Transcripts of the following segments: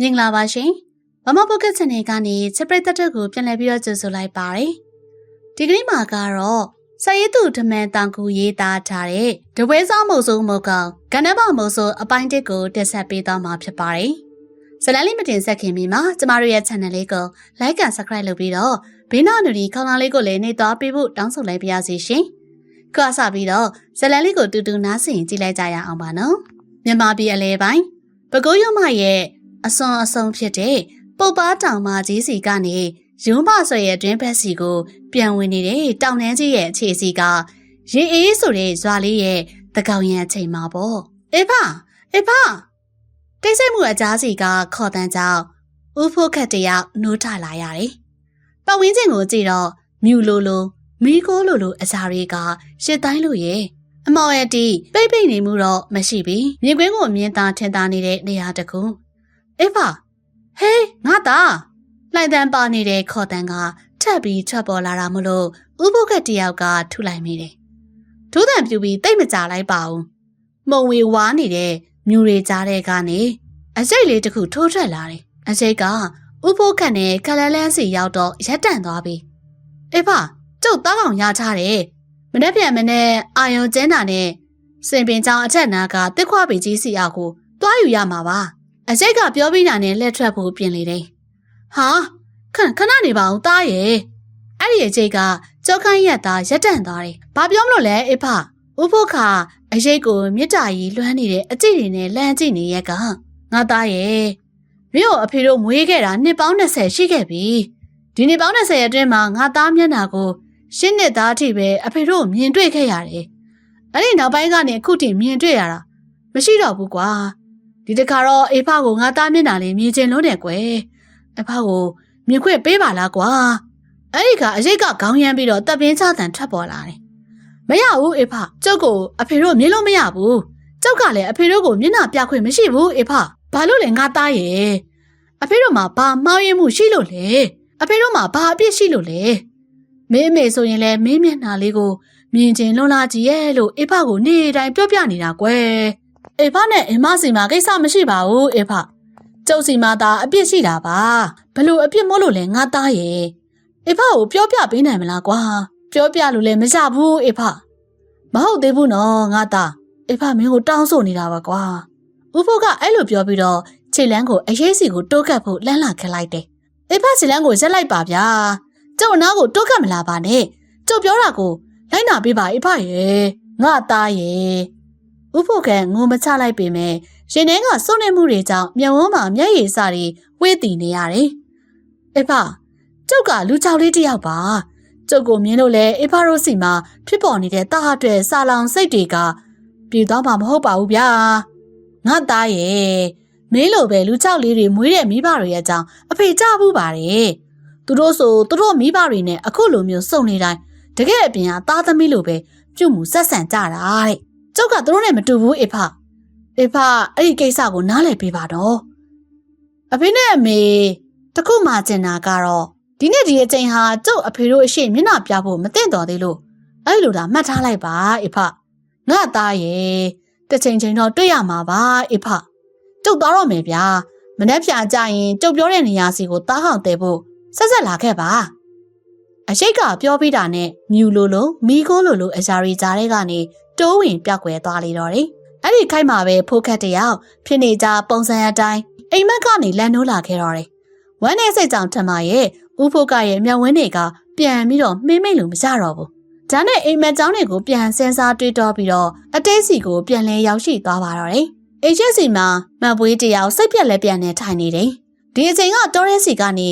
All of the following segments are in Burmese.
မင်္ဂလာပါရှင်မမပုတ်ကချန်နယ်ကနေချက်ပရိသတ်တို့ကိုပြန်လည်ပြီးတော့ကြိုဆိုလိုက်ပါတယ်ဒီကနေ့မှာကတော့ဆရေးသူဓမန်တန်ကူရေးသားထားတဲ့တပွဲစားမုံဆိုးမုတ်ကောင်ကဏ္ဍပမုံဆိုးအပိုင်းတစ်ကိုတက်ဆက်ပေးသွားမှာဖြစ်ပါတယ်ဇလန်လေးမတင်ဆက်ခင်မီမှာကျမတို့ရဲ့ channel လေးကို like and subscribe လုပ်ပြီးတော့ဘေးနားနူဒီခေါင်းလောင်းလေးကိုလည်းနှိပ်သွားပေးဖို့တောင်းဆိုလိုက်ပါရစေရှင်။ခေါ်ဆက်ပြီးတော့ဇလန်လေးကိုတူတူနားဆင်ကြည့်လိုက်ကြရအောင်ပါနော်။မြန်မာပြည်အလဲပိုင်းပဲခူးရုံမရဲ့ အစွန်အဆုံဖြစ်တဲ့ပုပ်ပါတောင်မကြီးစီကနေရုံးမဆွေရဲ့တွင်ဘက်စီကို ပြန်ဝင်နေတဲ့တောင်နှန်းကြီးရဲ့အခြေစီကရေအေးဆိုတဲ့ဇွာလေးရဲ့တကောင်ရံအချိန်မှာပေါ့အေဖအေဖတိတ်ဆိတ်မှုအကြားစီကခေါ်တန်းကြောင်းဥဖို့ခက်တယောက်နိုးထလာရတယ်ပတ်ဝန်းကျင်ကိုကြည့်တော့မြူလိုလိုမီးကိုလိုလိုအစာတွေကရှစ်တိုင်းလို့ရဲ့အမော်ရတီပိတ်ပိတ်နေမှုတော့မရှိဘူးမြင်ကွင်းကိုမြင်သာထင်သာနေတဲ့နေရာတစ်ခု အေဖဟေးငါသားလှိုင်တန်းပါနေတဲ့ခေါ်တန်းကထပ်ပြီးထွက်ပေါ်လာတာမလို့ဥပုခက်တယောက်ကထုလိုက်မိတယ်ဒုသံပြူပြီးတိတ်မကြလိုက်ပါဘူးမှုံဝေဝါနေတဲ့မြူတွေကြားတဲ့ကနေအစိတ်လေးတစ်ခုထိုးထွက်လာတယ်အစိတ်ကဥပုခက်နဲ့ခလလန်းစီရောက်တော့ရက်တန့်သွားပြီအေဖကျုပ်တောင်းအောင်ရထားတယ်မနေ့ပြန်မနေ့အာယုံကျင်းတာနဲ့စင်ပင်ချောင်းအထက်နာကတစ်ခွာပေကြီးစီအောက်ကိုတွားယူရမှာပါ အစိတ်ကပြောပြီးတာနဲ့လက်ထွက်ဖို့ပြင်လေတယ်ဟာခဏခဏနေပါအောင်တားရဲ့အဲ့ဒီအကျိတ်ကကြောက်ခိုင်းရက်သားရက်တန့်သွားတယ်ဘာပြောမလို့လဲအေဖဥဖို့ခါအရေးကိုမြစ်တာကြီးလွှမ်းနေတဲ့အကြည့်တွေနဲ့လမ်းကြည့်နေရက်ကငါသားရဲ့မြို့အဖေတို့မွေးခဲ့တာနှစ်ပေါင်း20ရှိခဲ့ပြီဒီနှစ်ပေါင်း20အတွင်းမှာငါသားမျက်နှာကိုရှင်းနှစ်သားအထိပဲအဖေတို့မြင်တွေ့ခဲ့ရတယ်အဲ့ဒီနောက်ပိုင်းကနေအခုထိမြင်တွေ့ရတာမရှိတော့ဘူးကွာ ဒီတခါတော့အေဖကိုငါသားမျက်နှာလေးမြင်ချင်လို့တယ်ကွယ်အဖကိုမြင်ခွင့်ပေးပါလားကွာအဲ့ဒီကအရေးကခေါင်းရမ်းပြီးတော့တပ်ပင်းချတန်ထွက်ပေါ်လာတယ်မရဘူးအေဖကျုပ်ကိုအဖေတို့မြင်လို့မရဘူးကျုပ်ကလည်းအဖေတို့ကိုမျက်နှာပြခွင့်မရှိဘူးအေဖဘာလို့လဲငါသားရဲ့အဖေတို့မှာဘာမှောင်းရမှုရှိလို့လဲအဖေတို့မှာဘာအပြစ်ရှိလို့လဲမင်းအမေဆိုရင်လည်းမင်းမျက်နှာလေးကိုမြင်ချင်လွန်လာကြည့်ရဲ့လို့အေဖကိုနေ့တိုင်းပြောပြနေတာကွယ် အေဖနဲ့အမစီမှာကိစ္စမရှိပါဘူးအေဖကျုပ်စီမှာသာအပြစ်ရှိတာပါဘလို့အပြစ်မို့လို့လဲငါသားရဲ့အေဖကိုပြောပြပေးနိုင်မလားကွာပြောပြလို့လည်းမရဘူးအေဖမဟုတ်သေးဘူးနော်ငါသားအေဖမင်းကိုတောင်းဆိုနေတာပါကွာဥဖို့ကအဲ့လိုပြောပြီးတော့ခြေလန်းကိုအရေးစီကိုတိုးကပ်ဖို့လန့်လာခက်လိုက်တယ်အေဖခြေလန်းကိုရက်လိုက်ပါဗျာကျုပ်အနားကိုတိုးကပ်မလာပါနဲ့ကျုပ်ပြောတာကိုလိုက်နာပေးပါအေဖရဲ့ငါသားရဲ့ ဥဖို့ကငုံမချလိုက်ပေမဲ့ရင်ထဲကစုံနေမှုတွေကြောင့်မျက်ဝန်းမှာမျက်ရည်စတွေဝှေ့တည်နေရတယ်အေဖကျုပ်ကလူချောက်လေးတစ်ယောက်ပါကျုပ်ကိုမြင်လို့လဲအေဖရိုစီမှာဖြစ်ပေါ်နေတဲ့တာဟာအတွက်စာလောင်စိတ်တွေကပြေသွားမှာမဟုတ်ပါဘူးဗျာငါသားရဲ့မင်းလိုပဲလူချောက်လေးတွေမွေးတဲ့မိဘတွေရဲ့အကြောင်းအဖေကြဘူးပါတယ်သူတို့ဆိုသူတို့မိဘတွေနဲ့အခုလိုမျိုးစုံနေတိုင်းတကယ်အပြင်ကသားသမီးလိုပဲပြုမှုဆက်ဆံကြတာတဲ့ ကျုပ်ကသူတို့နဲ့မတူဘူးအေဖအေဖအဲ့ဒီကိစ္စကိုနားလည်ပေးပါတော့အဖေနဲ့အမေတခုမှကျင်တာကတော့ဒီနေ့ဒီအချိန်ဟာကျုပ်အဖေတို့အရှိမျက်နှာပြဖို့မသင့်တော်သေးလို့အဲ့လိုဒါမှတ်ထားလိုက်ပါအေဖငါသားရဲ့တစ်ချိန်ချိန်တော့တွေ့ရမှာပါအေဖကျုပ်သွားတော့မယ်ဗျာမနေ့ဖြာကြရင်ကျုပ်ပြောတဲ့နေရာစီကိုတားဟောင်တဲဖို့ဆက်ဆက်လာခဲ့ပါအရှိတ်ကပြောပြတာနဲ့မြူလိုလိုမီးခိုးလိုလိုအရာတွေကြားထဲကနေ တိုးဝင်ပြောက်ွယ်သွားလေတော့တယ်အဲ့ဒီခိုက်မှာပဲဖိုးခတ်တယောက်ဖြစ်နေကြပုံစံအတိုင်းအိမ်မက်ကနေလန်နိုးလာခဲ့တော့တယ်ဝမ်းနဲ့စိတ်ကြောင့်ထမရဲ့ဦးဖိုးကရဲ့မျက်ဝန်းတွေကပြန်ပြီးတော့မှိမ့်မိတ်လို့မကြတော့ဘူးဒါနဲ့အိမ်မက်ကျောင်းတွေကိုပြန်စင်းစားတွေးတောပြီးတော့အတိတ်စီကိုပြန်လဲရောက်ရှိသွားပါတော့တယ်အိမ်ရှိစီမှာမပွေးတယောက်စိတ်ပြက်လက်ပြန်နဲ့ထိုင်နေတယ်ဒီအချိန်ကတော်ရဲစီကနေ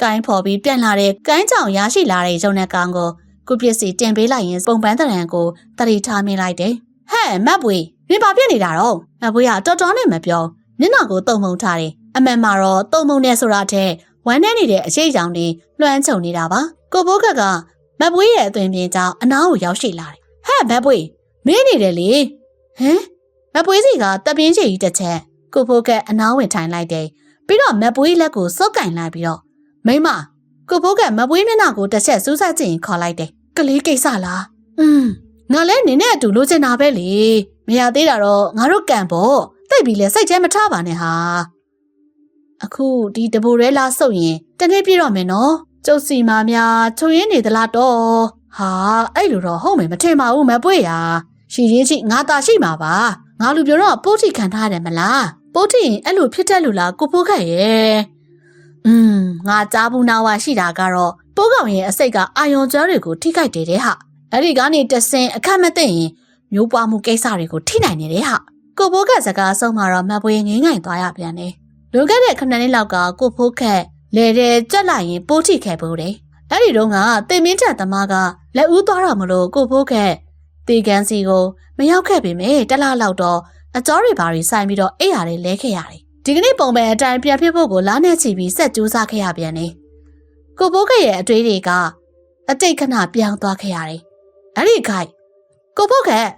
ကိုင်းဖော်ပြီးပြန်လာတဲ့ကိုင်းချောင်ရရှိလာတဲ့ရုံနဲ့ကောင်ကို ကုပစ္စည်းတင်ပေးလိုက်ရင်ပုံပန်းတရံကိုတတိထားမိလိုက်တယ်ဟဲ့မတ်ပွေမင်းဘာဖြစ်နေတာတော့မပွေကတော်တော်နဲ့မပြောမျက်နှာကိုတုံမုံထားတယ်အမှန်မှာတော့တုံမုံနဲ့ဆိုတာတဲ့ဝမ်းထဲနေတဲ့အရှိကြောင်တွေလွှမ်းခြုံနေတာပါကိုဘိုးကကမပွေရဲ့အသွင်ပြင်ကြောင့်အနားကိုရောက်ရှိလာတယ်ဟဲ့မပွေမင်းနေတယ်လေဟမ်မပွေစီကတပ်ပြင်းချီကြီးတစ်ချက်ကိုဘိုးကအနားဝင်ထိုင်လိုက်တယ်ပြီးတော့မပွေလက်ကိုစုပ်ကင်လိုက်ပြီးတော့မိမ ကိုဘိုးကမပွေးမျက်နှာကိုတစ်ချက်စူးစိုက်ကြည့်ရင်ခေါ်လိုက်တယ်ကလေးကိစ္စလားอืมငါလဲနင်းနဲ့အတူလိုချင်တာပဲလေမရသေးတာတော့ငါတို့ကံပေါ့တိတ်ပြီးလဲစိတ်ချမ်းမထားပါနဲ့ဟာအခုဒီတဘူရဲလာဆုပ်ရင်တနေ့ပြည့်တော့မယ်နော်ကျုပ်စီမာများချုံရင်းနေသလားတော့ဟာအဲ့လိုတော့ဟုတ်မယ်မထင်ပါဘူးမပွေရရှိရင်ရှိငါတာရှိမှာပါငါလူပြောတော့ပိုးထိခံထားရတယ်မလားပိုးထိရင်အဲ့လိုဖြစ်တတ်လို့လားကိုဖိုးခက်ရဲ့ อืมငါကြားဘူးနာဝရှိတာကတော့ပိုးကောင်ရဲ့အစိတ်ကအာယွန်ကျွမ်းတွေကိုထိခိုက်တယ်တဲ့ဟာအဲ့ဒီကနေတဆင်အခက်မသိရင်မျိုးပွားမှုကိစ္စတွေကိုထိနိုင်နေတယ်ဟာကိုဖိုးခက်စကားဆုံးမှာတော့မပွေငင်းငိုင်သွားရပြန်တယ်လွန်ခဲ့တဲ့ခဏလေးလောက်ကကိုဖိုးခက်လေတဲ့ကြက်လိုက်ရင်ပိုးထိခဲ့ပိုးတယ်အဲ့ဒီတော့ကတင်မင်းချက်သမားကလက်ဦးသွားတော့မလို့ကိုဖိုးခက်တေကန်စီကိုမရောက်ခဲ့ပေမဲ့တလားလောက်တော့အကြောတွေဘာတွေဆိုင်ပြီးတော့အိယာတွေလဲခဲ့ရတယ် ဒီကနေ့ပုံပဲအတိုင်းပြန်ဖြစ်ဖို့ကိုလားနဲ့ချီပြီးဆက်ကြိုးစားခဲ့ရပြန်တယ်ကိုဖိုးခက်ရဲ့အတွေးတွေကအတိတ်ခဏပြောင်းသွားခဲ့ရတယ်အဲ့ဒီခိုက်ကိုဖိုးခက်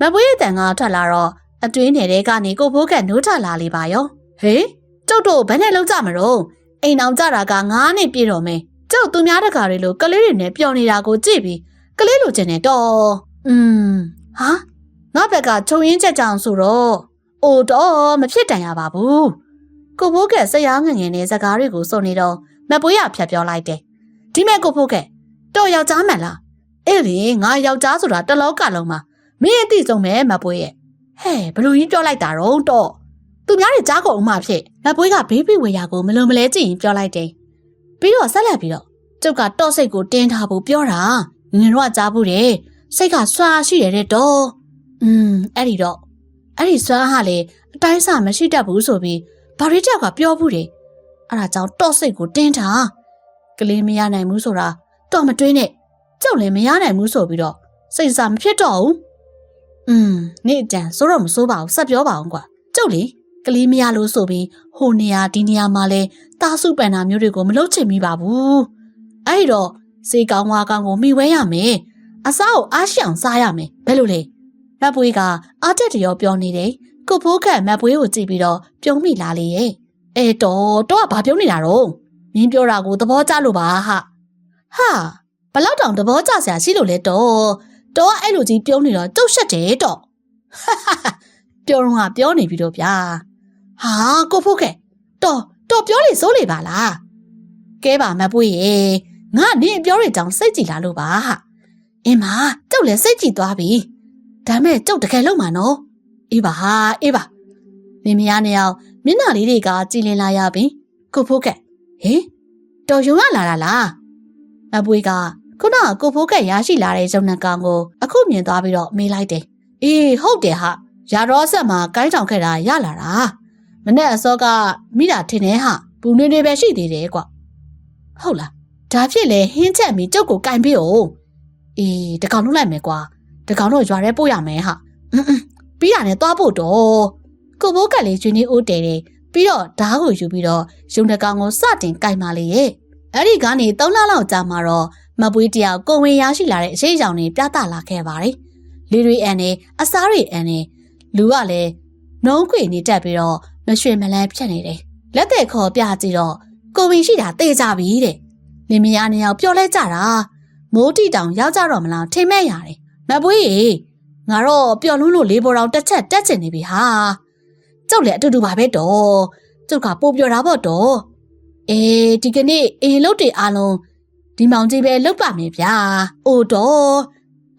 မပွေးတန်ကထွက်လာတော့အတွင်းနယ်ထဲကနေကိုဖိုးခက်နိုးထလာလေပါရောဟေးကျုပ်တို့ဘယ်နဲ့လုံးကြမလို့အိမ်အောင်ကြတာကငါးနှစ်ပြည့်တော့မယ်ကျုပ်သူများတကာတွေလိုကလေးတွေနဲ့ပျော်နေတာကိုကြည့်ပြီးကလေးလိုချင်နေတော့อืมဟာငါဘက်ကခြုံရင်းချက်ကြောင်ဆိုတော့ အိုတော့မဖြစ်တန်ရပါဘူးကိုဖိုးကက်ဆရာငငယ်နဲ့စကားတွေကိုစုံနေတော့မပွေးရဖြတ်ပြောလိုက်တယ်ဒီမဲ့ကိုဖိုးကက်တော့ယောက်ျားမှန်လားအဲ့လေငါယောက်ျားဆိုတာတလောကလုံးမှာမင်းအသိဆုံးပဲမပွေးရဲ့ဟဲ့ဘလူကြီးပြောလိုက်တာတော့တော့သူများတွေကြားကုန်အောင်မှဖြစ်မပွေးကဘေးပိဝေယာကိုမလွန်မလဲကြည့်ရင်ပြောလိုက်တယ်ပြီးတော့ဆက်လက်ပြီးတော့ကျုပ်ကတော့စိတ်ကိုတင်းထားဖို့ပြောတာငင်တော့ကြားဘူးတယ်စိတ်ကဆွာရှိရတဲ့တော့อืมအဲ့ဒီတော့ အဲ့ဒီဆွာဟာလေအတိုင်းစာမရှိတတ်ဘူးဆိုပြီးဘာရီတယောက်ကပြောဘူးတယ်အဲ့ဒါကြောင့်တော့စိတ်ကိုတင်းထားကလေးမရနိုင်ဘူးဆိုတာတော့မတွေးနဲ့ကျုပ်လည်းမရနိုင်ဘူးဆိုပြီးတော့စိတ်စာမဖြစ်တော့ဘူးอืมနေ့တန်ဆိုတော့မစိုးပါဘူးဆက်ပြောပါအောင်ကွာကျုပ်လေကလေးမရလို့ဆိုပြီးဟိုနေရာဒီနေရာမှာလဲတာစုပန်နာမျိုးတွေကိုမလုပ်ချင်မိပါဘူးအဲ့တော့စေကောင်းဝါကောင်းကိုမိဝဲရမယ်အစားကိုအားရှောင်စားရမယ်ဘယ်လိုလဲ မပွေးကအားတက်တရောပြောနေတယ်ကိုဖိုးခက်မပွေးကိုကြည့်ပြီးတော့ပြုံးမိလာလေရဲ့အဲတော့တော့ကဘာပြောနေတာတော့မင်းပြောတာကိုသဘောကျလို့ပါဟာဟာဘလောက်တောင်သဘောကျစရာရှိလို့လဲတော့တော့အဲ့လိုကြီးပြုံးနေတော့တုတ်ရှက်တယ်တော့ပြောတော့ကပြောနေပြီတော့ဗျာဟာကိုဖိုးခက်တော်တော်ပြောလေစိုးလေပါလားကဲပါမပွေးရေငါနင်းပြောတဲ့ကြောင့်စိတ်ကြည်လာလို့ပါဟာအင်းမကျုပ်လည်းစိတ်ကြည်သွားပြီ ဒါမဲ့ကျုပ်တကယ်လုံးမှာနော်အေးပါဟာအေးပါမင်းမယားနှစ်ယောက်မျက်နှာလေးတွေကကြည်လင်လာရပြီကိုဖိုးကက်ဟင်တော်ယုံရလာတာလားအပွေးကခုနကကိုဖိုးကက်ရရှိလာတဲ့ဇုံနှကောင်ကိုအခုမြင်သွားပြီးတော့မေးလိုက်တယ်အေးဟုတ်တယ်ဟာရာတော့ဆက်မှာကိုင်းတောင်ခဲ့တာရလာတာမနဲ့အစောကမိတာထင်တယ်ဟာပူနေနေပဲရှိသေးတယ်ကွဟုတ်လားဒါဖြစ်လေဟင်းချက်ပြီးကျုပ်ကိုကင်ပေးအောင်အေးတကောင်လုပ်လိုက်မယ်ကွာ တကောင်တော့ရွာထဲပို့ရမယ်ဟာအင်းအင်းပြီးတာနဲ့သွားဖို့တော့ကိုဘိုးကလေးကျွင်းနေဦးတယ်တယ်ပြီးတော့ဓားကိုယူပြီးတော့ရုံတကောင်ကိုစတင်ကင်ပါလေရဲ့အဲ့ဒီကနေ၃လလောက်ကြာမှာတော့မပွေးတယောက်ကိုဝင်ရရှိလာတဲ့အရေးကြောင်တွေပြသလာခဲ့ပါတယ်လေတွေအန်နဲ့အစားတွေအန်နဲ့လူကလည်းနှုံးခွေနေတက်ပြီးတော့မရွှေမလန်းဖြတ်နေတယ်လက်သက်ခေါ်ပြကြည့်တော့ကိုဝင်ရှိတာတေးကြပြီတဲ့လင်မယားနှစ်ယောက်ပျော်လဲကြတာမိုးတီတောင်ရောက်ကြတော့မလားထိမ့်မဲ့ရတယ် မပွေးရေငါတော့ပျော်လွန်းလို့လေးပေါ်တော်တစ်ချက်တက်ချင်နေပြီဟာကျုပ်လည်းအတူတူပါပဲတော့ကျုပ်ကပိုးပျော်တာပေါ့တော့အေးဒီကနေ့အေးလုတ်တွေအားလုံးဒီမောင်ကြီးပဲလုတ်ပါမယ်ဗျာအိုတော့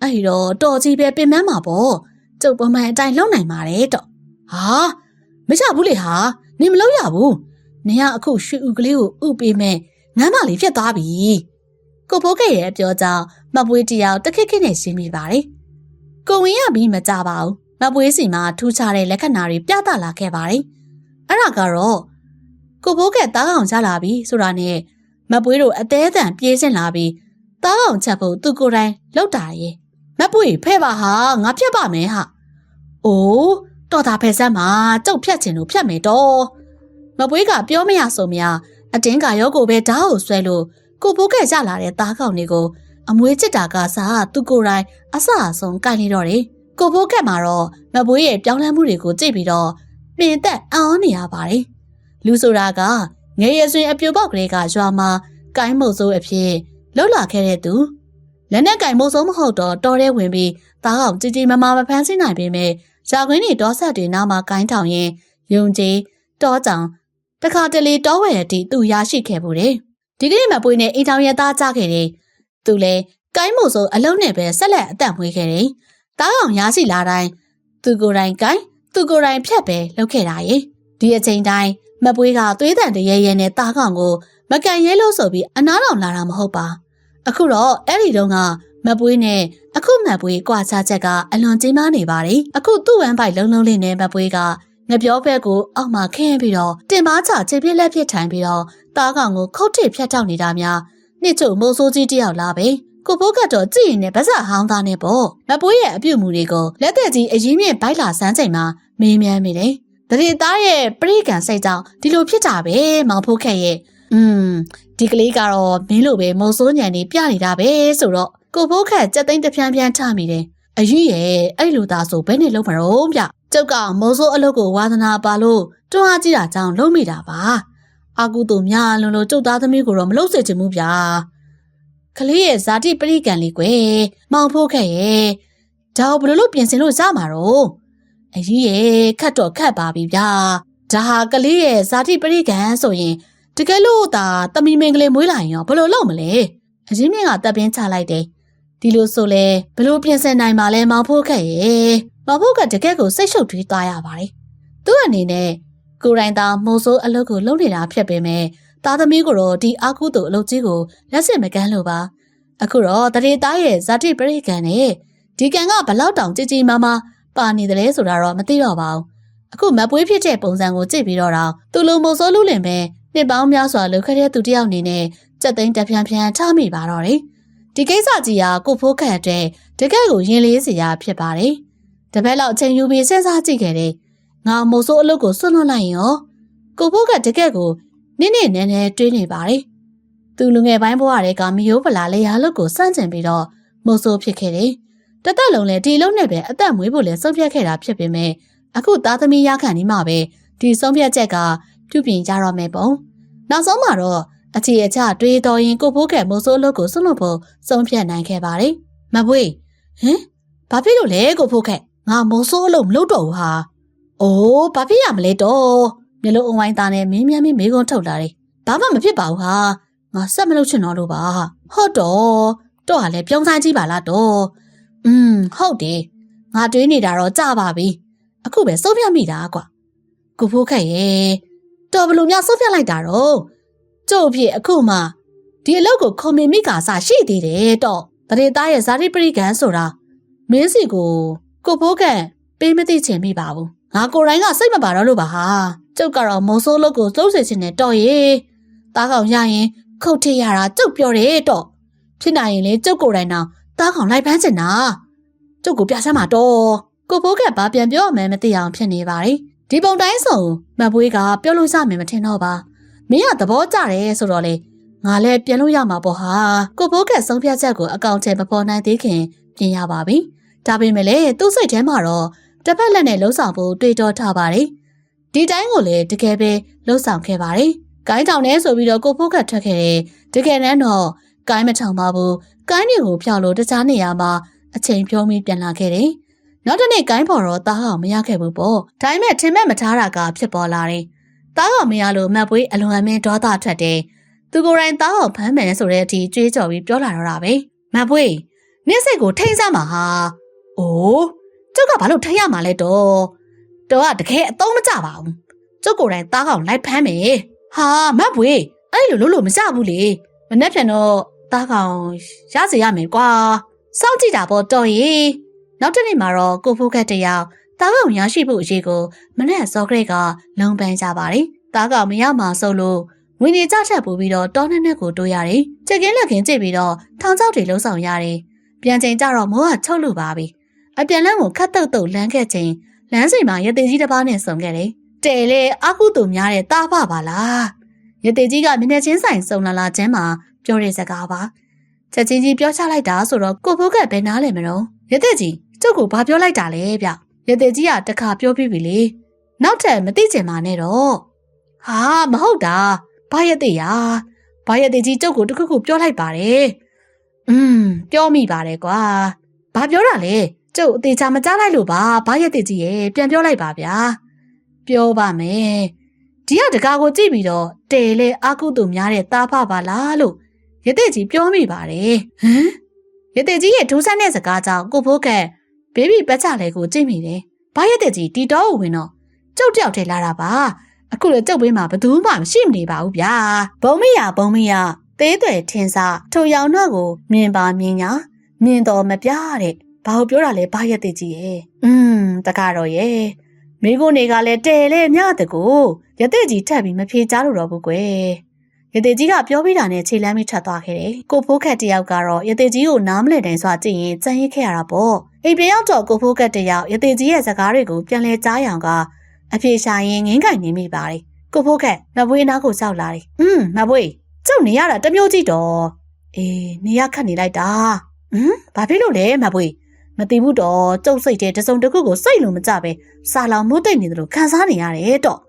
အဲ့တော့တော်ကြီးပဲပင်မမှာပေါ့ကျုပ်ပုံမှန်အတိုင်းလုံနိုင်ပါတယ်တော့ဟာမချဘူးလေဟာနင်မလုပ်ရဘူးနင်ကအခုရွှေဥကလေးကိုဥပေးမဲ့ငမ်းမလေးဖြစ်သွားပြီ ကိုဖိုးကရဲ့အပြောကြောင့်မပွေးတယောက်တခက်ခက်နဲ့ရှင်းမိပါတယ်ကိုဝင်ရပြီးမကြပါဘူးမပွေးစီမှာထူးခြားတဲ့လက္ခဏာတွေပြသလာခဲ့ပါတယ်အဲ့ဒါကတော့ကိုဖိုးကတားအောင်ချလာပြီဆိုတာနဲ့မပွေးတို့အသေးအံပြေးစင်လာပြီးတားအောင်ချက်ဖို့သူကိုယ်တိုင်လောက်တာရဲ့မပွေးဖဲ့ပါဟာငါဖြတ်ပါမယ်ဟာအိုးတော်တာဖဲဆက်မှာကျုပ်ဖြတ်ချင်လို့ဖြတ်မယ်တော့မပွေးကပြောမရဆိုမြအတင်းကရောကိုပဲဓာတ်ကိုဆွဲလို့ ကိုပိုးကဲရလာတဲ့သားကောင်တွေကိုအမွေးချစ်တာကစားသူကိုယ်တိုင်အဆအဆုံးကိုင်နေတော့တယ်ကိုပိုးကဲမှာတော့မပွေးရဲ့ပြောင်းလဲမှုတွေကိုကြည့်ပြီးတော့ပင်သက်အောင်းနေရပါတယ်လူဆိုတာကငယ်ရဆွင်အပြိုပေါက်ကလေးကရွာမှာကိုင်းမုတ်ဆိုးအဖြစ်လှုပ်လာခဲ့တဲ့သူလက်နဲ့ကင်မုတ်ဆိုးမဟုတ်တော့တော်တဲ့ဝင်ပြီးသားကောင်ကြည်ကြည်မမမဖမ်းဆီးနိုင်ပေမဲ့ရာခွင်းတွေတောဆက်တွေနားမှာကိုင်းထောင်ရင်ယုံကြည်တောကြောင်တခါတလေတောဝဲတီသူရရှိခဲ့ဘူးတယ် ဒီကနေ့မပွေးနဲ့အိမ်ထောင်ရသားကြခဲ့တယ်သူလည်းကိုင်းမို့ဆိုအလုံးနဲ့ပဲဆက်လက်အသက်မွေးခဲ့တယ်တားကောင်ရရှိလာတိုင်းသူကိုယ်တိုင်ကိုင်းသူကိုယ်တိုင်ဖြတ်ပဲလုပ်ခဲ့တာရေဒီအချိန်တိုင်းမပွေးကသွေးတန်တရဲရဲနဲ့တားကောင်ကိုမကန်ရဲလို့ဆိုပြီးအနားတော်လာတာမဟုတ်ပါအခုတော့အဲ့ဒီတုန်းကမပွေးနဲ့အခုမပွေးကွာခြားချက်ကအလွန်ကြီးမားနေပါတယ်အခုသူ့ဝမ်းပိုက်လုံးလုံးလေးနဲ့မပွေးက ငပြောဘက်ကိုအောက်မှာခင်းပြီးတော့တင်ပါချခြေပြက်လက်ပြစ်ထိုင်ပြီးတော့တားကောင်ကိုခုတ်ထစ်ဖြတ်တောက်နေတာများနှစ်ချို့မိုးဆိုးကြီးတယောက်လာပဲကိုဖိုးကတော့ကြည့်ရင်လည်းဗဇက်ဟောင်းသားနဲ့ပေါ့မပွေးရဲ့အပြုတ်မှုတွေကိုလက်သက်ကြီးအရင်မြင့်ဘိုက်လာဆန်းချိန်မှာမေးမြန်းမိတယ်တရေသားရဲ့ပရိကန်စိတ်ကြောင့်ဒီလိုဖြစ်တာပဲမောင်ဖိုးခက်ရဲ့อืมဒီကလေးကတော့မင်းလိုပဲမိုးဆိုးညံနေပြနေတာပဲဆိုတော့ကိုဖိုးခက်ကြက်သိန်းတစ်ဖြန်းဖြန်းထမိတယ်အယူရဲ့အဲ့လိုသားဆိုဘယ်နဲ့လုံးမတော့ဗျ ကျုပ်ကမိုးဆိုးအလုပ်ကိုဝါသနာပါလို့တွန်းအားကြည့်တာကြောင့်လုံးမိတာပါအာကုတူများလုံးလို့ကျုပ်သားသမီးကိုတော့မလုပ်စေချင်ဘူးဗျာကလေးရဲ့ဇာတိပရိကန်လေးကွယ်မောင်ဖိုးခက်ရဲ့ဒါဘယ်လိုလုပ်ပြင်ဆင်လို့ရမှာတော့အကြီးရဲ့ခတ်တော့ခတ်ပါပြီဗျာဒါဟာကလေးရဲ့ဇာတိပရိကန်ဆိုရင်တကယ်လို့သာတမီမင်ကလေးမွေးလာရင်ရောဘယ်လိုလုပ်မလဲအကြီးမြင့်ကတပ်ပင်းချလိုက်တယ်ဒီလိုဆိုလဲဘယ်လိုပြင်ဆင်နိုင်မှာလဲမောင်ဖိုးခက်ရဲ့ မောင်ဖိုးကတကယ်ကိုစိတ်ရှုပ်ထွေးသွားရပါတယ်သူ့အနေနဲ့ကိုရိုင်းသားမိုးဆိုးအလုပ်ကိုလုပ်နေတာဖြစ်ပေမဲ့သားသမီးကိုတော့ဒီအာကုတုအလုပ်ကြီးကိုလက်စစ်မကမ်းလို့ပါအခုတော့တရေသားရဲ့ဇာတိပရိကန်နဲ့ဒီကန်ကဘလောက်တောင်ကြည်ကြည်မားမားပါနေတယ်လဲဆိုတာတော့မသိတော့ပါဘူးအခုမပွေးဖြစ်တဲ့ပုံစံကိုကြည့်ပြီးတော့တော့သူလိုမိုးဆိုးလူလင်ပဲနှစ်ပေါင်းများစွာလှုပ်ခတဲ့သူတယောက်အနေနဲ့စက်သိန်းတဖြန်းဖြန်းထားမိပါတော့တယ်ဒီကိစ္စကြီးကကိုဖိုးခန့်အတွက်တကယ့်ကိုရင်လေးစရာဖြစ်ပါတယ် တပည့်လောက်အချိန်ယူပြီးစဉ်းစားကြည့်ခဲ့တယ်ငါမိုးဆိုးအလုပ်ကိုဆွန့်လွတ်လိုက်ရင်ရောကိုဖိုးကတကယ့်ကိုနင်းနေနဲနဲတွေးနေပါတယ်သူလူငယ်ပိုင်းဘဝတွေကမယိုးပလာလေယာလုတ်ကိုစန့်ကျင်ပြီးတော့မိုးဆိုးဖြစ်ခဲ့တယ်တသက်လုံးလည်းဒီလုံးနဲ့ပဲအသက်မွေးဖို့လည်းဆုံးဖြတ်ခဲ့တာဖြစ်ပေမဲ့အခုသားသမီးရခံနေမှပဲဒီဆုံးဖြတ်ချက်ကပြုပြင်ကြတော့မယ်ပုံနောက်ဆုံးမှာတော့အခြေအချတွေးတော်ရင်ကိုဖိုးကဲမိုးဆိုးလုတ်ကိုဆွလွတ်ဖို့ဆုံးဖြတ်နိုင်ခဲ့ပါတယ်မပွေးဟင်ဘာဖြစ်လို့လဲကိုဖိုးကဲ ငါမိုးဆိုးအလုပ်မလုပ်တော့ဘူးဟာအိုးဘာဖြစ်ရမလဲတော့မျိုးလုံးအဝိုင်းသားနဲ့မင်းမြန်းမင်းမေးခွန်းထုတ်လာတယ်ဘာမှမဖြစ်ပါဘူးဟာငါဆက်မလုပ်ချင်တော့လို့ပါဟုတ်တော့တော့ဟာလည်းပြုံးဆိုင်ကြည့်ပါလားတော့อืมဟုတ်တယ်ငါတွေးနေတာတော့ကြပါပြီအခုပဲစိုးပြမိတာကွာကိုဖိုးခက်ရဲ့တော်ဘလို့များစိုးပြလိုက်တာတော့ကျုပ်ဖြစ်အခုမှဒီအလုပ်ကိုခုံမင်မိကာစာရှိသေးတယ်တော့တရေသားရဲ့ဇာတိပရိကန်ဆိုတာမင်းစီကို ကိုဖိုးခက်ပေးမသိချင်မိပါဘူးငါကိုယ်တိုင်ကစိတ်မပါတော့လို့ပါဟာကျုပ်ကတော့မုံဆိုးလုပ်ကိုလှုပ်စေချင်တယ်တော့ရေတားကောင်ရရင်ခုတ်ထရတာကျုပ်ပြောတယ်တော့ဖြစ်နိုင်ရင်လေကျုပ်ကိုယ်တိုင်တော့တားကောင်လိုက်ပန်းချင်တာကျုပ်ကိုပြဆမ်းမှာတော့ကိုဖိုးကဘာပြန်ပြောရမှန်းမသိအောင်ဖြစ်နေပါတယ်ဒီပုံတိုင်းဆိုမပွေးကပြောလို့စမယ်မထင်တော့ပါမင်းကသဘောကျတယ်ဆိုတော့လေငါလည်းပြန်လို့ရမှာပေါ့ဟာကိုဖိုးကဆုံးဖြတ်ချက်ကိုအကောင့်ထဲမပေါ်နိုင်သေးခင်ပြင်ရပါပြီ ဒါပေမဲ့လေသူ့စိတ်ထဲမှာတော့တစ်ဖက်လက်နဲ့လှုပ်ဆောင်ဖို့တွေးတောထားပါတယ်ဒီတိုင်းကိုလည်းတကယ်ပဲလှုပ်ဆောင်ခဲ့ပါတယ်ကိုင်းတောင်ထဲဆိုပြီးတော့ကိုဖိုးကထွက်ခဲ့တယ်တကယ်တမ်းတော့ကိုင်းမထောင်ပါဘူးကိုင်းတွေကိုဖျောက်လို့တခြားနေရာမှာအချိန်ဖြုံးပြီးပြန်လာခဲ့တယ်နောက်တစ်နေ့ကိုင်းပေါ်တော့တားအောင်မရခဲ့ဘူးပေါ့ဒါပေမဲ့ထင်မဲ့မထားတာကဖြစ်ပေါ်လာတယ်တားအောင်မရလို့မတ်ပွေးအလွန်အမင်းဒေါသထွက်တယ်သူကိုယ်တိုင်တားအောင်ဖမ်းမယ်ဆိုတဲ့အထိကြွေးကြော်ပြီးပြောလာတော့တာပဲမတ်ပွေးနင့်စိတ်ကိုထိမ့်စမ်းပါဟာ အိုးကျုပ်ကဘာလို့ထိမ့်ရမှာလဲတော့တော်ကတကယ်အသုံးမကျပါဘူးကျုပ်ကိုယ်တိုင်တားအောင်လိုက်ဖမ်းမယ်ဟာမတ်ပွေးအဲ့လိုလို့လို့မကြဘူးလေမနေ့ပြန်တော့တားကောင်ရစေရမယ်ကွာစောင့်ကြည့်တာပေါ့တော်ရီနောက်တစ်နေ့မှာတော့ကိုဖိုးခက်တယောက်တားကောင်ရရှိဖို့အရေးကိုမနဲ့စောကရက်ကလုံပန်းကြပါတယ်တားကောင်မရမှာဆိုလို့ဝင်နေကြချက်ပို့ပြီးတော့တောနဲ့နဲ့ကိုတိုးရတယ်ချက်ကင်းလက်ကင်းကြည့်ပြီးတော့ထောင်ချောက်တွေလှုပ်ဆောင်ရတယ်ပြန်ချိန်ကြတော့မိုးကချုပ်လို့ပါပြီ အပြန်လန်းကိုခတ်တုတ်တုတ်လမ်းခဲ့ချိန်လမ်းစိမ်မှာရသေးကြီးတစ်ပါးနဲ့ဆုံခဲ့တယ်တဲလေအကုတူများတဲ့တားဖပါလားရသေးကြီးကမျက်နှာချင်းဆိုင်စုံလာလာချင်းမှာပြောတဲ့စကားပါချက်ချင်းကြီးပြောချလိုက်တာဆိုတော့ကိုဖိုးကဘယ်နားလဲမလို့ရသေးကြီးကျုပ်ကိုဘာပြောလိုက်တာလဲဗျရသေးကြီးကတခါပြောပြီးပြီလေနောက်ထပ်မသိချင်ပါနဲ့တော့ဟာမဟုတ်တာဘာရသေးရဘာရသေးကြီးကျုပ်ကိုတခုခုပြောလိုက်ပါတယ်อืมပြောမိပါတယ်ကွာဘာပြောတာလဲ ကျုပ်အသေးချာမကြားလိုက်လို့ပါဘာရသေးကြီးရဲ့ပြန်ပြောလိုက်ပါဗျာပြောပါမယ်ဒဒီကတကာကိုကြည့်ပြီးတော့တဲလေအာကုသူများတဲ့သားဖပါလားလို့ရတဲ့ကြီးပြောမိပါတယ်ဟမ်ရတဲ့ကြီးရဲ့ဒူးဆန်းတဲ့စကားကြောင့်ကိုဖိုးကက်ဘေဘီပတ်ချလေကိုကြည့်မိတယ်ဘာရတဲ့ကြီးတီတော်ကိုဝင်တော့ကျုပ်တယောက်ထဲလာတာပါအခုလည်းကျုပ်ဘေးမှာဘသူမှမရှိမနေပါဘူးဗျာဘုံမရဘုံမရသေးတွေထင်းစားထိုရောင်တော့ကိုမြင်ပါမြင်ညာမြင်တော်မပြတဲ့ ဘာလို့ပြောတာလဲဘာရတဲ့ကြီးရဲ့อืมတကားတော့ရဲ့မိကိုနေကလည်းတဲလေမြတကူရတဲ့ကြီးထပ်ပြီးမဖြေချလို့တော့ဘူးကွယ်ရတဲ့ကြီးကပြောပြတာနဲ့ခြေလမ်းပြီးထွက်သွားခဲ့တယ်ကိုဖိုးခက်တယောက်ကတော့ရတဲ့ကြီးကိုနားမလည်တိုင်းစွာကြည့်ရင်ကြံ့ရစ်ခဲ့ရတာပေါ့အိမ်ပြန်ရောက်တော့ကိုဖိုးခက်တယောက်ရတဲ့ကြီးရဲ့စကားတွေကိုပြန်လဲကြားရအောင်ကအဖြေရှာရင်ငင်းကင်နေမိပါတယ်ကိုဖိုးခက်မဘွေးနားကိုစောက်လာတယ်อืมမဘွေးကျုပ်နေရတာတစ်မျိုးကြည့်တော့အေးနေရခတ်နေလိုက်တာဟမ်ဘာဖြစ်လို့လဲမဘွေး မသိဘူးတော့ကျုပ်စိတ်ထဲတစုံတစ်ခုကိုစိတ်လို့မကြပဲစာလောင်မိုးတိတ်နေတယ်လို့ခံစားနေရတယ်တော့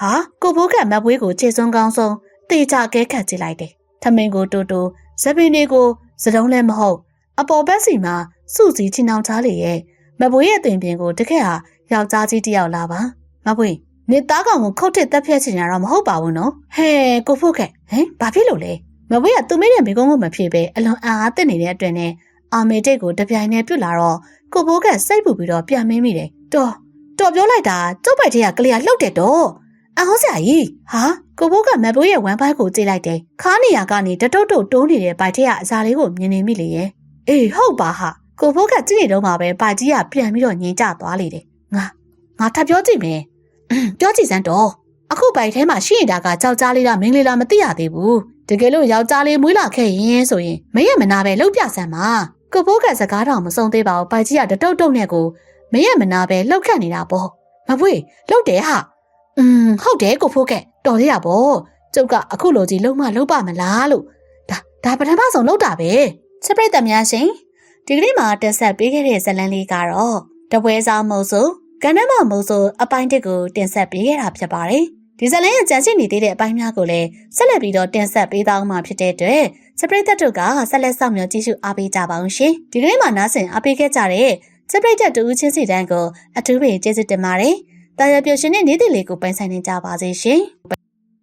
ဟာကိုဖိုးခက်မဘွေးကိုခြေစွန်းကောင်းဆုံးတေချကဲခတ်ကြည့်လိုက်တယ်ထမင်းကိုတူတူဇပင်းတွေကိုစတုံးလည်းမဟုတ် အပေါ်ဘက်စီမှာစုစည်းချင်အောင်ချားလေရဲ့မဘွေးရဲ့တင်ပြင်ကိုတခက်ဟာယောက်ျားကြီးတစ်ယောက်လာပါမဘွေးနေသားကောင်ကိုခုတ်တစ်တက်ဖြတ်ချင်တာတော့မဟုတ်ပါဘူးနော်ဟဲကိုဖို့ခက်ဟင်ဘာဖြစ်လို့လဲမဘွေးကသူမေးတဲ့မိကုန်းကိုမဖြစ်ပဲအလွန်အာအားတက်နေတဲ့အတွက်နဲ့ အာမေတိတ်ကိုတပြိုင်တည်းပြုတ်လာတော့ကိုဖိုးခက်စိတ်ပူပြီးတော့ပြန်မင်းမိတယ်တော်တော်ပြောလိုက်တာကျုပ်ပိုက်ထဲကကလေးကလှုပ်တယ်တော့အဟောဆရာကြီးဟာကိုဖိုးကမဘိုးရဲ့ဝမ်းပိုင်းကိုကြည့်လိုက်တယ်ခါနေရကနေတတုတ်တုတ်တိုးနေတဲ့ပိုက်ထဲကအစာလေးကိုမြင်နေမိလေရဲ့အေးဟုတ်ပါဟာကိုဖိုးကကြည့်နေတော့မှပဲပိုက်ကြီးကပြန်ပြီးတော့ငြင်းကျသွားလေတယ်ငါငါထပ်ပြောကြည့်မယ်ပြောကြည့်စမ်းတော့အခုပိုက်ထဲမှာရှိနေတာကကြောက်ကြားလေးလားမင်းလေးလားမသိရသေးဘူးတကယ်လို့ယောက်ျားလေးမွေးလာခဲ့ရင်ဆိုရင်မရမနာပဲလှုပ်ပြဆမ်းပါ ကိုဖိုးကစကားတော်မဆုံးသေးပါဘူးပိုက်ကြီးကတတုတ်တုတ်နဲ့ကိုမရမနာပဲလှုပ်ခတ်နေတာပေါ့မပွေလှုပ်တယ်ဟာอืมဟုတ်တယ်ကိုဖိုးကတော်သေးရပေါ့ကျုပ်ကအခုလိုကြီးလုံးမလုံးပါမလားလို့ဒါဒါပထမဆုံးလောက်တာပဲစပရိတ်တများရှင်ဒီကနေ့မှာတက်ဆက်ပေးခဲ့တဲ့ဇလန်လေးကတော့တပွဲဆောင်မုံဆိုကန္နမမုံဆိုအပိုင်းတစ်ကိုတင်ဆက်ပေးခဲ့တာဖြစ်ပါတယ်ဒီဇလန်ရဲ့ကြံရှိနေသေးတဲ့အပိုင်းများကိုလည်းဆက်လက်ပြီးတော့တင်ဆက်ပေးသွားမှာဖြစ်တဲ့အတွက် စပရိတ်တက်တို့ကဆက်လက်ဆောင်မျိုးကြည့်ရှုအားပေးကြပါအောင်ရှင်ဒီကနေ့မှာနားဆင်အားပေးခဲ့ကြတဲ့စပရိတ်တက်တူဦးချင်းစီတန်းကိုအထူးပဲကျေးဇူးတင်ပါတယ်တာယာပျော်ရှင်တဲ့နေ့တည်လေးကိုပိုင်ဆိုင်နေကြပါစေရှင်